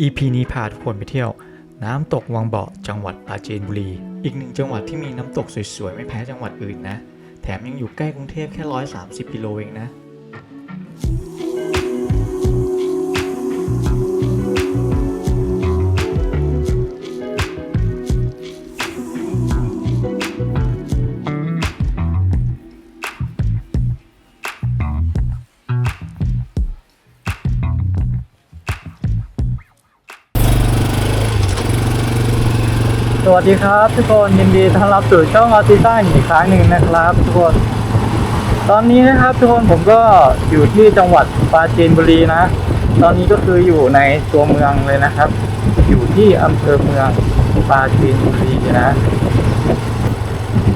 EP นี้พาทุกคนไปเที่ยว น้ำตกวังเบาะจังหวัดปราจีนบุรี อีกหนึ่งจังหวัดที่มีน้ำตกสวยๆ ไม่แพ้จังหวัดอื่นนะ แถมยังอยู่ใกล้กรุงเทพแค่ 130 กิโลเองนะ วัสดีครับ ทุกคนยินดีต้อนรับสู่ช่องอาร์ติซ่าอีกครั้งหนึ่งนะครับ ทุกคน ตอนนี้นะครับ ทุกคนผมก็อยู่ที่จังหวัดปราจีนบุรีนะ ตอนนี้ก็คืออยู่ในตัวเมืองเลยนะครับ อยู่ที่อำเภอเมืองปราจีนบุรีนะ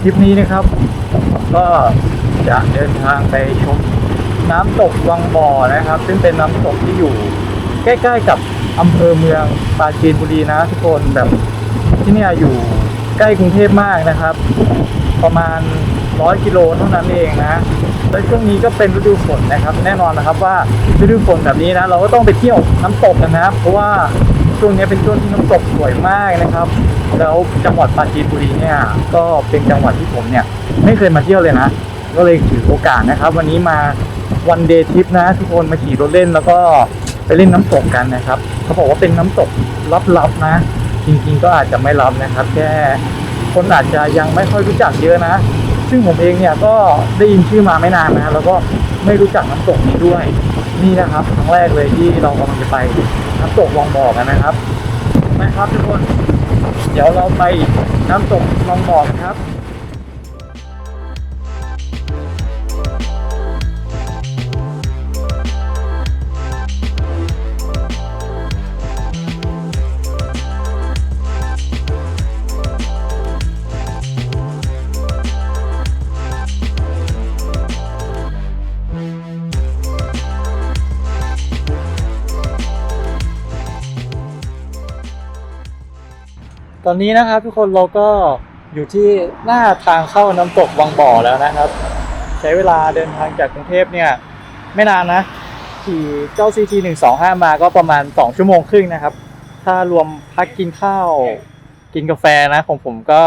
คลิปนี้นะครับ ก็จะเดินทางไปชมน้ำตกวังบ่อนะครับ ซึ่งเป็นน้ำตกที่อยู่ ใกล้ ๆ กับอำเภอเมืองปราจีนบุรีนะ ทุกคนแบบ ที่เนี่ยอยู่ใกล้กรุงเทพมากนะครับ ประมาณร้อยกิโลเท่านั้นเองนะและช่วงนี้ก็เป็นฤดูฝนนะครับ แน่นอนนะครับว่าฤดูฝนแบบนี้นะ เราก็ต้องไปเที่ยวน้ำตกกันนะครับเพราะว่าช่วงนี้เป็นช่วงที่น้ำตกสวยมากนะครับ แล้วจังหวัดปราจีนบุรีเนี่ยก็เป็นจังหวัดที่ผมเนี่ยไม่เคยมาเที่ยวเลยนะ ก็เลยถือโอกาสนะครับ วันนี้มาวันเดย์ทริปนะทุกคนมาขี่รถเล่นแล้วก็ไปเล่นน้ำตกกันนะครับ เขาบอกว่าเป็นน้ำตกลับๆนะ จริงๆก็อาจจะไม่รับนะครับ แค่คนอาจจะยังไม่ค่อยรู้จักเยอะนะ ซึ่งผมเองเนี่ยก็ได้ยินชื่อมาไม่นานนะ แล้วก็ไม่รู้จักน้ำตกนี้ด้วย นี่นะครับครั้งแรกเลยที่เรากำลังจะไปน้ำตกวังบ่อกันนะครับนะครับทุกคน เดี๋ยวเราไปน้ำตกวังบ่อกันครับ ตอนนี้นะครับทุกคนเราก็อยู่ที่หน้าทางเข้าน้ำตกวังบ่อแล้วนะครับ ใช้เวลาเดินทางจากกรุงเทพเนี่ย ไม่นานนะ ขี่เจ้า CT 1 2 5มาก็ประมาณ 2 ชั่วโมงครึ่งนะครับ ถ้ารวมพักกินข้าวกินกาแฟนะของผมก็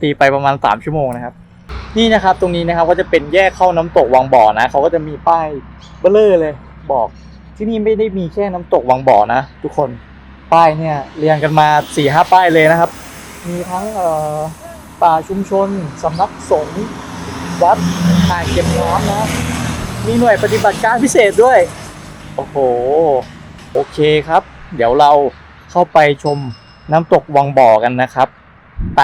ตีไปประมาณ 3 ชั่วโมงนะครับ นี่นะครับตรงนี้นะครับก็จะเป็นแยกเข้าน้ำตกวังบ่อนะเขาก็จะมีป้ายเบลเลอร์เลยบอกที่นี่ไม่ได้มีแค่น้ำตกวังบ่อนะ ทุกคน ป้ายเนี่ยเรียงกันมา4ี่ห้าป้ายเลยนะครับ มีทั้งป่าชุมชนสำนักสงฆ์วัดอ่างเก็บน้ำนะมีหน่วยปฏิบัติการพิเศษด้วย โอ้โห โอเคครับ เดี๋ยวเราเข้าไปชมน้ำตกวังบ่อกันนะครับ ไป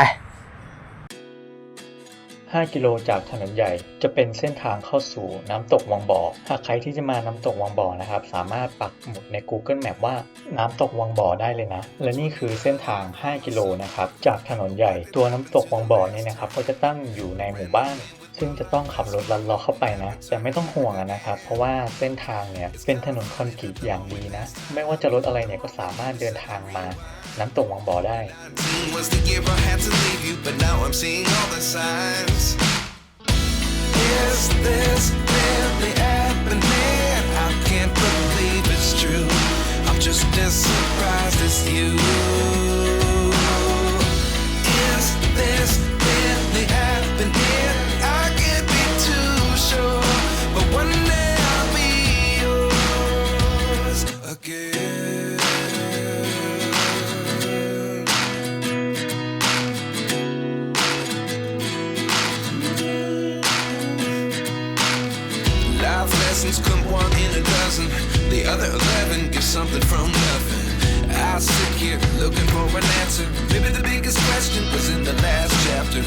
5 กิโลจากถนนใหญ่ จะเป็นเส้นทางเข้าสู่น้ำตกวังบ่อ หากใครที่จะมาน้ำตกวังบ่อนะครับ สามารถปักหมุดใน Google Map ว่าน้ำตกวังบ่อได้เลยนะ และนี่คือเส้นทาง 5 กิโลนะครับ จากถนนใหญ่ ตัวน้ำตกวังบ่อนี่นะครับ ก็จะตั้งอยู่ในหมู่บ้านซึ่งจะต้องขับรถลัดเลาะเข้าไปนะ แต่ไม่ต้องห่วงนะครับ เพราะว่าเส้นทางเนี่ยเป็นถนนคอนกรีตอย่างดีนะ ไม่ว่าจะรถอะไรเนี่ยก็สามารถเดินทางมา น้ำตกวังบ่อได้ was the year something from nothing. I sit here looking for an answer. Maybe the biggest question was in the last chapter.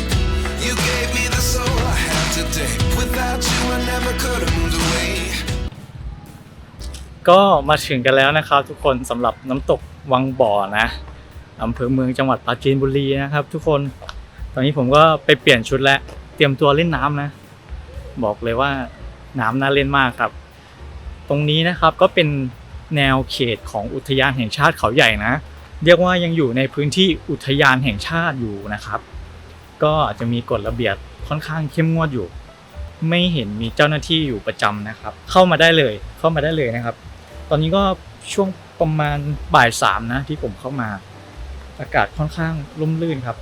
You gave me the soul I have today. Without you, I never could have moved away. ก็มาถึงกันแล้วนะครับทุกคนสำหรับน้ำตกวังบ่อนะอำเภอเมืองจังหวัดปราจีนบุรีนะครับ ทุกคนตอนนี้ผมก็ไปเปลี่ยนชุดแล้วเตรียมตัวเล่นน้ำนะ บอกเลยว่าน้ำน่าเล่นมากครับ ตรงนี้นะครับก็เป็น แนวเขตของอุทยานแห่งชาติเขาใหญ่นะ เรียกว่ายังอยู่ในพื้นที่อุทยานแห่งชาติอยู่นะครับ ก็จะมีกฎระเบียบค่อนข้างเข้มงวดอยู่ ไม่เห็นมีเจ้าหน้าที่อยู่ประจำนะครับ เข้ามาได้เลยเข้ามาได้เลยนะครับ ตอนนี้ก็ช่วงประมาณบ่ายสามนะที่ผมเข้ามา อากาศค่อนข้างร่มรื่นครับ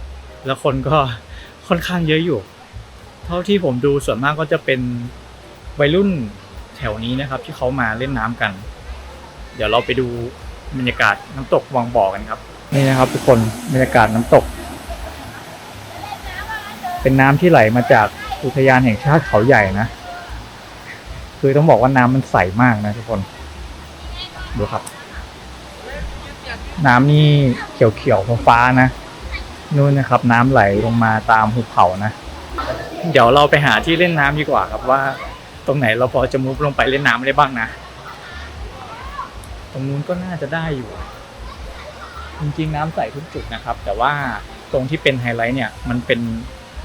แล้วคนก็ค่อนข้างเยอะอยู่ เท่าที่ผมดูส่วนมากก็จะเป็นวัยรุ่นแถวนี้นะครับ ที่เขามาเล่นน้ำกัน เดี๋ยวเราไปดูบรรยากาศน้ำตกวังบ่อกันครับ นี่นะครับ ทุกคนบรรยากาศน้ำตก เป็นน้ำที่ไหลมาจากอุทยานแห่งชาติเขาใหญ่นะ คือต้องบอกว่าน้ำมันใสมากนะทุกคนดูครับ น้ำนี่เขียวๆฟ้าๆนะนู่นนะครับ น้ำไหลลงมาตามหุบเขานะ เดี๋ยวเราไปหาที่เล่นน้ำดีกว่าครับว่า ตรงไหนเราพอจะมุฟลงไปเล่นน้ำได้บ้างนะต รงนู้นก็น่าจะได้อยู่ จริงๆน้ำใสทุกจุดนะครับ แต่ว่าตรงที่เป็นไฮไลท์เนี่ย มันเป็น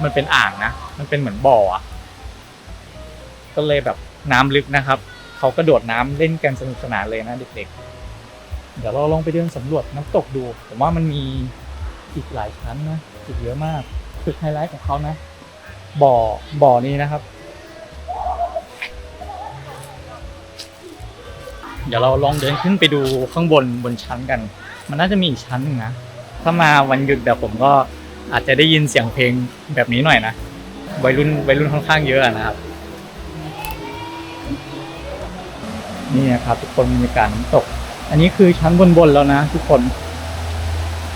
มันเป็นอ่างนะ มันเป็นเหมือนบ่ออะก็เลยแบบน้ำลึกนะครับ เขากระโดดน้ำเล่นกันสนุกสนานเลยนะเด็กๆ เดี๋ยวเราลองไปเดินสำรวจน้ำตกดู ผมว่ามันมีอีกหลายชั้นนะอีกเยอะมากจุดไฮไลท์ของเขานะบ่อบ่อนี้นะครับ เดี๋ยวเราลองเดินขึ้นไปดูข้างบนบนชั้นกัน มันน่าจะมีอีกชั้นหนึ่งนะ ถ้ามาวันหยุดแบบผมก็อาจจะได้ยินเสียงเพลงแบบนี้หน่อยนะวัยรุ่นวัยรุ่นค่อนข้างเยอะนะครับ นี่นะครับ ทุกคนบรรยากาศน้ำตก อันนี้คือชั้นบนๆแล้วนะทุกคน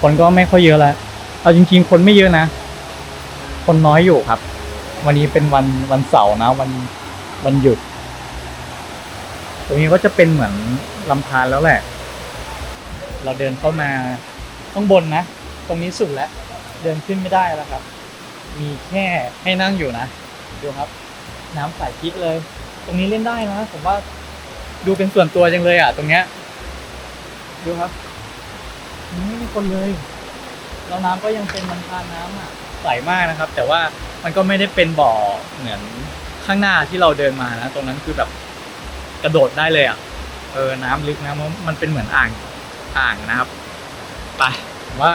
คนก็ไม่ค่อยเยอะแล้วเอาจริง ๆ คนไม่เยอะนะ คนน้อยอยู่ครับ วันนี้เป็นวันวันเสาร์นะ วันวันหยุด ตรงนี้ก็จะเป็นเหมือนลำธารแล้วแหละ เราเดินเข้ามาข้างบนนะ ตรงนี้สุดแล้ว เดินขึ้นไม่ได้แล้วครับ มีแค่ให้นั่งอยู่นะ ดูครับ น้ำใสกิ๊กเลย ตรงนี้เล่นได้นะ ผมว่าดูเป็นส่วนตัวจังเลยอะ ตรงเนี้ย ดูครับไม่มีคนเลย แล้วน้ำก็ยังเป็นมันทานน้ำอะใสมากนะครับ แต่ว่ามันก็ไม่ได้เป็นบ่อเหมือนข้างหน้าที่เราเดินมานะ ตรงนั้นคือแบบ กระโดดได้เลยอะเออน้ำลึกนะมันเป็นเหมือนอ่างอ่างนะครับไปว่า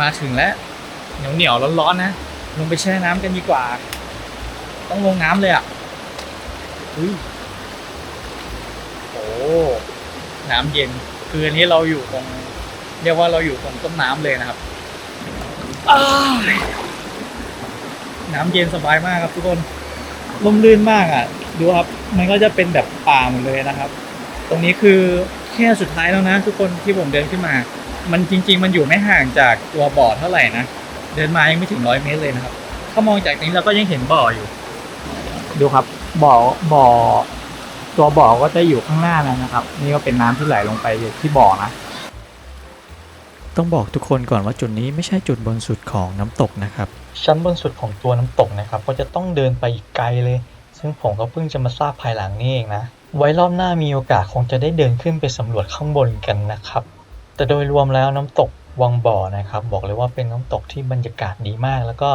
มาถึงแล้วเหนียวเหนียวๆร้อนๆนะลงไปแช่น้ำกันดีกว่า ต้องลงน้ำเลยอะอุ้ยโอ้น้ำเย็นคืออันนี้เราอยู่ตรงเรียกว่าเราอยู่ตรงต้นน้ำเลยนะครับอ้ายน้ำเย็นสบายมากครับทุกคนร่มรื่นมากอะ ดูครับมันก็จะเป็นแบบป่าหมดเลยนะครับ ตรงนี้คือแค่สุดท้ายแล้วนะ ทุกคนที่ผมเดินขึ้นมา มันจริง ๆ มันอยู่ไม่ห่างจากตัวบ่อเท่าไหร่นะเดินมายังไม่ถึงร้อยเมตรเลยนะครับ ถ้ามองจากนี้เราก็ยังเห็นบ่ออยู่ ดูครับบ่อบ่อ ตัวบ่อก็จะอยู่ข้างหน้าแล้วนะครับ นี่ก็เป็นน้ำที่ไหลลงไปอยู่ที่บ่อนะต้องบอกทุกคนก่อนว่าจุดนี้ไม่ใช่จุดบนสุดของน้ำตกนะครับ ชั้นบนสุดของตัวน้ำตกนะครับ ก็จะต้องเดินไปอีกไกลเลย ซึ่งผมก็เพิ่งจะมาทราบภายหลังนี่เองนะ ไว้รอบหน้ามีโอกาสคงจะได้เดินขึ้นไปสำรวจข้างบนกันนะครับ แต่โดยรวมแล้วน้ำตกวังบ่อนะครับ บอกเลยว่าเป็นน้ำตกที่บรรยากาศดีมาก แล้วก็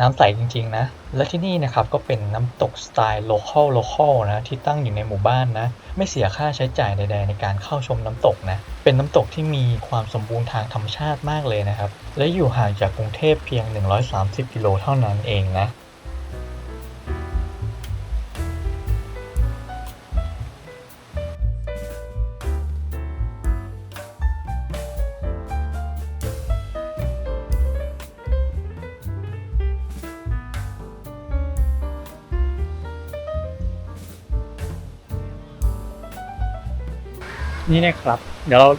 น้ำใสจริงๆนะ และที่นี่นะครับก็เป็นน้ำตกสไตล์ local local นะที่ตั้งอยู่ในหมู่บ้านนะ ไม่เสียค่าใช้จ่ายใด ๆ ในการเข้าชมน้ำตกนะ เป็นน้ำตกที่มีความสมบูรณ์ทางธรรมชาติมากเลยนะครับ และอยู่ห่างจากกรุงเทพเพียง 130 กิโลเท่านั้นเองนะ นี่นะครับ เดี๋ยวเรา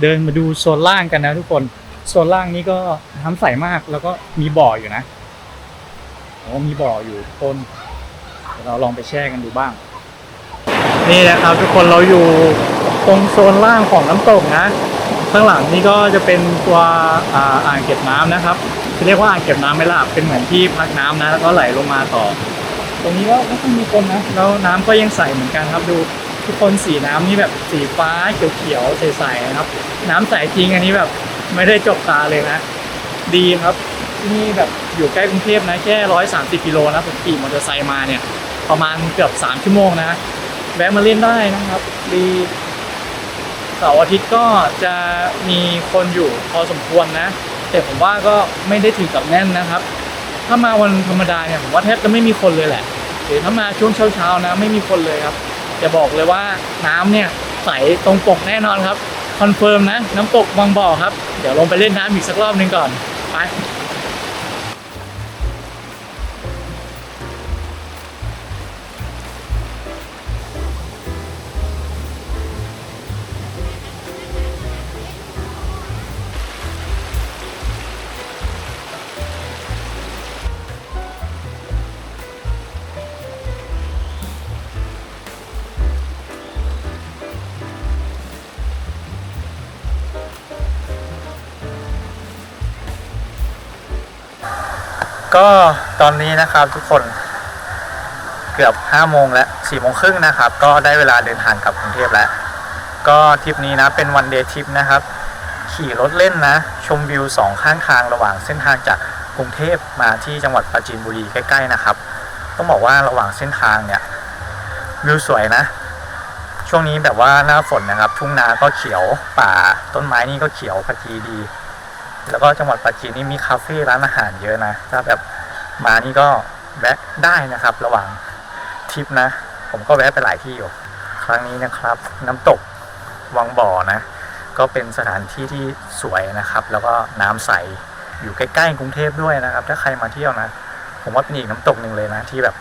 เดินมาดูโซนล่างกันนะทุกคน โซนล่างนี้ก็น้ำใสมากแล้วก็มีบ่ออยู่นะโอ้มีบ่ออยู่ทุกคนเดี๋ยวเราลองไปแช่กันดูบ้าง นี่นะครับทุกคนเราอยู่ตรงโซนล่างของน้ำตกนะ ข้างหลังนี่ก็จะเป็นตัวอ่างเก็บน้ำนะครับจะเรียกว่าอ่างเก็บน้ำไม่ล่ะเป็นเหมือนที่พักน้ำนะแล้วก็ไหลลงมาต่อ ตรงนี้ก็ไม่ค่อยมีคนนะแล้วน้ำก็ยังใสเหมือนกันครับดู ทุกคนสีน้ำนี่แบบสีฟ้าเขียวๆใสๆนะครับ น้ำใสจริงอันนี้แบบไม่ได้จกตาเลยนะ ดีครับที่นี่แบบอยู่ใกล้กรุงเทพนะแค่ร้อยสามสิบกิโลนะผมขี่มอเตอร์ไซค์มาเนี่ย ประมาณเกือบสามชั่วโมงนะแวะมาเล่นได้นะครับ ดีเสาร์อาทิตย์ก็จะมีคนอยู่พอสมควรนะ แต่ผมว่าก็ไม่ได้ถึงกับแน่นนะครับ ถ้ามาวันธรรมดาเนี่ยผมว่าแทบจะไม่มีคนเลยแหละหรือถ้ามาช่วงเช้าๆนะ ไม่มีคนเลยครับ จะบอกเลยว่าน้ำเนี่ยใสตรงปกแน่นอนครับคอนเฟิร์มนะ น้ำตกบางบ่อครับ เดี๋ยวลงไปเล่นน้ำอีกสักรอบหนึงก่อน ไป ก็ตอนนี้นะครับทุกคนเกือบห้าโมงแล้วสี่โมงครึ่งนะครับ ก็ได้เวลาเดินทางกลับกรุงเทพแล้ว ก็ทริปนี้นะเป็นวันเดย์ทริปนะครับ ขี่รถเล่นนะ ชมวิวสองข้างทางระหว่างเส้นทางจากกรุงเทพมาที่จังหวัดปราจีนบุรีใกล้ๆนะครับ ต้องบอกว่าระหว่างเส้นทางเนี่ยวิวสวยนะ ช่วงนี้แบบว่าหน้าฝนนะครับ ทุ่งนาก็เขียวป่าต้นไม้นี่ก็เขียวขจีดี แล้วก็จังหวัดปราจีนนี่มีคาเฟ่ร้านอาหารเยอะนะถ้าแบบมานี่ก็แวะได้นะครับ ระหว่างทริปนะ ผมก็แวะไปหลายที่อยู่ครั้งนี้นะครับ น้ำตกวังบ่อนะ ก็เป็นสถานที่ที่สวยนะครับ แล้วก็น้ำใสอยู่ใกล้ๆกรุงเทพด้วยนะครับ ถ้าใครมาเที่ยวนะ ผมว่าเป็นอีกน้ำตกหนึ่งเลยนะที่แบบ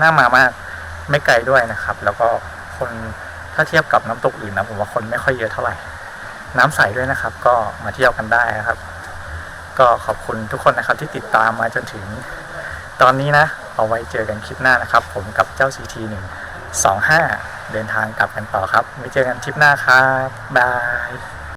น่ามามากไม่ไกลด้วยนะครับ แล้วก็คนถ้าเทียบกับน้ำตกอื่นนะผมว่าคนไม่ค่อยเยอะเท่าไหร่น้ำใสด้วยนะครับ ก็มาเที่ยวกันได้นะครับ ก็ขอบคุณทุกคนนะครับที่ติดตามมาจนถึงตอนนี้นะ เอาไว้เจอกันคลิปหน้านะครับ ผมกับเจ้า CT 1 2 5 เดินทางกลับกันต่อครับไว้เจอกันคลิปหน้าครับบาย